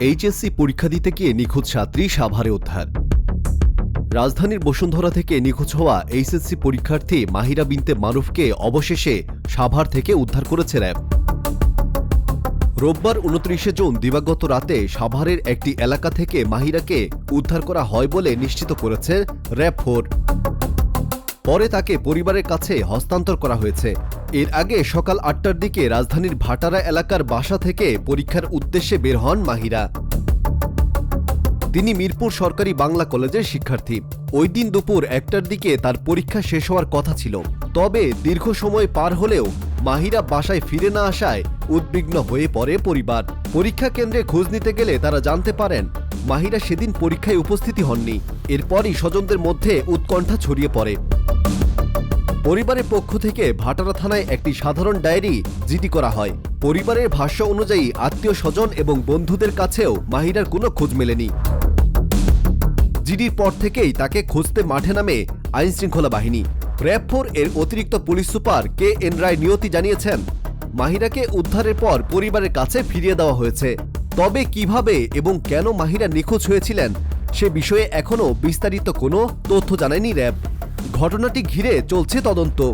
HSC পরীক্ষা দিতে গিয়ে নিখোঁজ ছাত্রী সাভারে উদ্ধার। রাজধানীর বসুন্ধরা থেকে নিখোঁজ হওয়া এইচএসসি পরীক্ষার্থী মাহিরা বিনতে মারুফকে অবশেষে সাভার থেকে উদ্ধার করেছে র্যাব। রোববার উনত্রিশে জুন দিবাগত রাতে সাভারের একটি এলাকা থেকে মাহিরাকে উদ্ধার করা হয় বলে নিশ্চিত করেছে র্যাব ফোর। পরে তাকে পরিবারের কাছে হস্তান্তর করা হয়েছে। এর আগে সকাল আটটার দিকে রাজধানীর ভাটারা এলাকার বাসা থেকে পরীক্ষার উদ্দেশ্যে বের হন মাহিরা। তিনি মিরপুর সরকারি বাংলা কলেজের শিক্ষার্থী। ওই দিন দুপুর একটার দিকে তার পরীক্ষা শেষ হওয়ার কথা ছিল। তবে দীর্ঘ সময় পার হলেও মাহিরা বাসায় ফিরে না আসায় উদ্বিগ্ন হয়ে পড়ে পরিবার। পরীক্ষা কেন্দ্রে খোঁজ নিতে গেলে তারা জানতে পারেন, মাহিরা সেদিন পরীক্ষায় উপস্থিতি হননি। এরপরই স্বজনদের মধ্যে উৎকণ্ঠা ছড়িয়ে পড়ে। পরিবারের পক্ষ থেকে ভাটারা থানায় একটি সাধারণ ডায়েরি জিডি করা হয়। পরিবারের ভাষ্য অনুযায়ী আত্মীয় স্বজন এবং বন্ধুদের কাছেও মাহিরার কোনো খোঁজ মেলেনি। জিডির পর থেকেই তাকে খুঁজতে মাঠে নামে আইনশৃঙ্খলা বাহিনী। র্যাব ফোর এর অতিরিক্ত police super K N Roy নিয়তি জানিয়েছেন, মাহিরাকে উদ্ধারের পর পরিবারের কাছে ফিরিয়ে দেওয়া হয়েছে। তবে কীভাবে এবং কেন মাহিরা নিখোঁজ হয়েছিলেন সে বিষয়ে এখনও বিস্তারিত কোনো তথ্য জানায়নি র্যাব। ঘটনাটি ঘিরে চলছে তদন্ত।